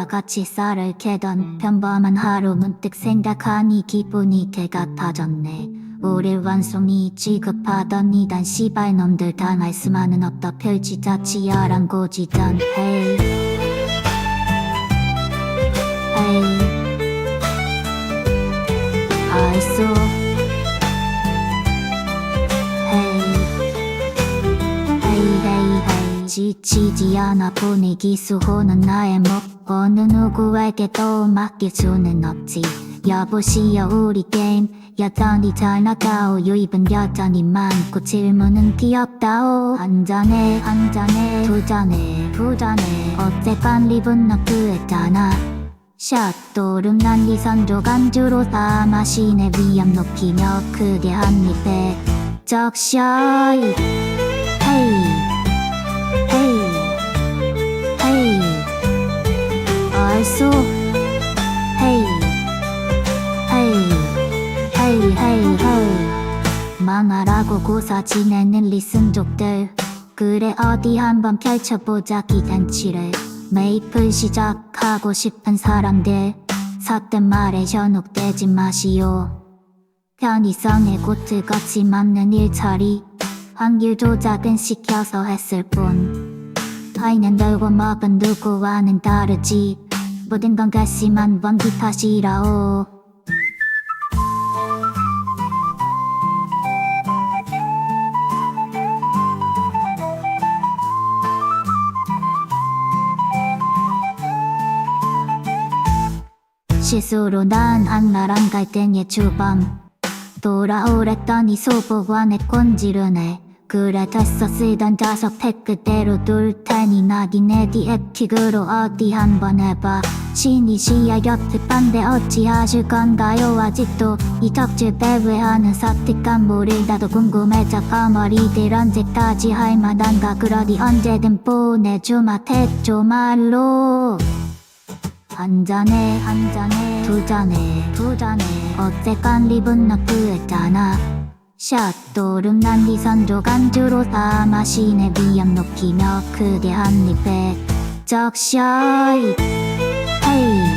그와 같이 쌀을 캐던 평범한 하루 문득 생각하니 기분이 개같아졌네. 우릴 완송이 취급하던 이단 씨발놈들 당할 수만은 없다 펼치자 치열한 고지전. 헤이 헤이 지치지 않아 분위기 수호는 나의 목 어느 누구에게도 맡길 수는 없지. 여보시여 우리 게임. 여전히 잘 나가오. 유입은 여전히 많고 질문은 귀엽다오. 한 잔에 한 잔에 두 잔에 두 잔에 어쨌건 립은 너 그랬잖아. 샷 또름난 이 선조 간주로 다 마시네 위험 높이며 크게 한 입에 적셔이 얼쑤 헤이 헤이 헤이 헤이 헤이 망하라고 고사 지내는 리슨족들. 그래 어디 한번 펼쳐보자 기잔치를. 메이플 시작하고 싶은 사람들. 삿된 말에 현혹되지 마시오. 편의성에 곧트같이 맞는 일처리. 확률 조작은 시켜서 했을 뿐. 아이는 들고 먹은 누구와는 다르지 모든 건 가심한 원기 탓이라오. 실수로 난 한나랑 갈등의 주범. 돌아오랬더니 소보관에 꼰지르네 그래 됐어. 쓰던 자석 팩 그대로 둘 테니 나기네 디앱틱으로 어디 한번 해봐 신이 시야 곁에 반대 어찌하실 건가요? 아직도 이 덕질 배회하는 사특한 물을 나도 궁금해져 어머리들 언제까지 할 만한가? 그러니 언제든 보내주마 태조 말로. 한 잔에 한 잔에 두 잔에 두 잔에 어쨌건 립은 너 그랬잖아. 샷 또름난 이 선조 간주로 다 마시네 위험 높이며 크게 한 입에 적셔이 헤